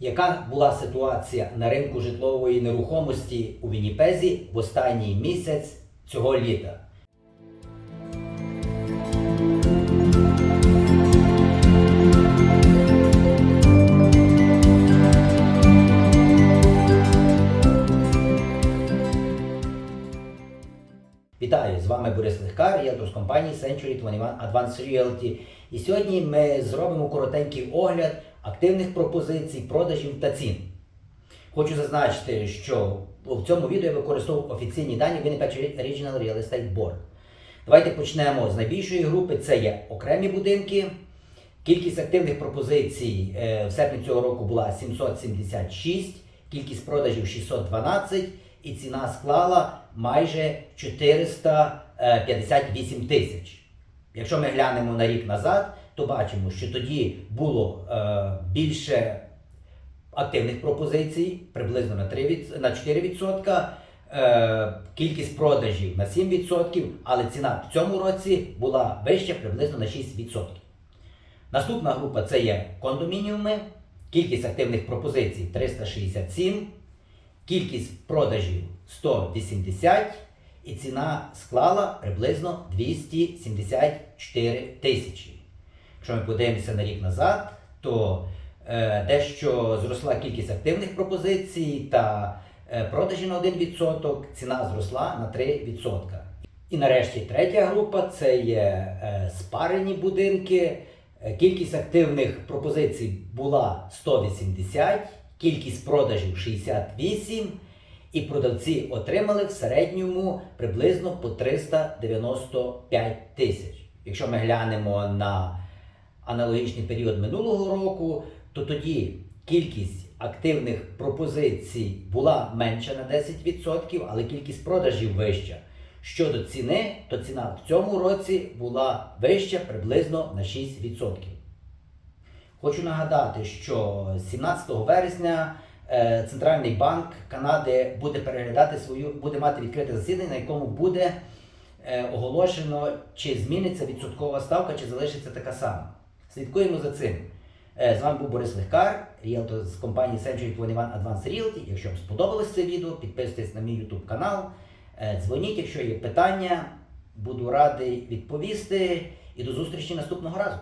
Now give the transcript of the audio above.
Яка була ситуація на ринку житлової нерухомості у Вінніпезі в останній місяць цього літа? Вітаю! З вами Борис Легкар, риелтор з компанії Century 21 Advanced Realty. І сьогодні ми зробимо коротенький огляд активних пропозицій, продажів та цін. Хочу зазначити, що в цьому відео я використовував офіційні дані Winnipeg Regional Real Estate Board. Давайте почнемо з найбільшої групи. Це є окремі будинки. Кількість активних пропозицій е, в серпні цього року була 776, кількість продажів 612 і ціна склала майже 458 тисяч. Якщо ми глянемо на рік назад, то бачимо, що тоді було е, більше активних пропозицій, приблизно на, 3, від- на 4%, е, кількість продажів на 7%, але ціна в цьому році була вища приблизно на 6%. Наступна група це є кондомініуми, кількість активних пропозицій 367, кількість продажів 180 і ціна склала приблизно 274 тисячі. Якщо ми подивимося на рік назад, то е, дещо зросла кількість активних пропозицій та е, продажі на 1%, ціна зросла на 3%. І нарешті третя група це є е, спарені будинки. Кількість активних пропозицій була 180, кількість продажів 68, і продавці отримали в середньому приблизно по 395 тисяч. Якщо ми глянемо на аналогічний період минулого року, то тоді кількість активних пропозицій була менша на 10%, але кількість продажів вища. Щодо ціни, то ціна в цьому році була вища приблизно на 6%. Хочу нагадати, що 17 вересня е, Центральний банк Канади буде переглядати свою, буде мати відкрите засідання, на якому буде е, оголошено, чи зміниться відсоткова ставка, чи залишиться така сама. Слідкуємо за цим. Е, З вами був Борис Легкар, ріелтор з компанії Century 21 Advanced Realty. Якщо вам сподобалось це відео, підписуйтесь на мій YouTube канал. Е, Дзвоніть, якщо є питання, буду радий відповісти. І до зустрічі наступного разу.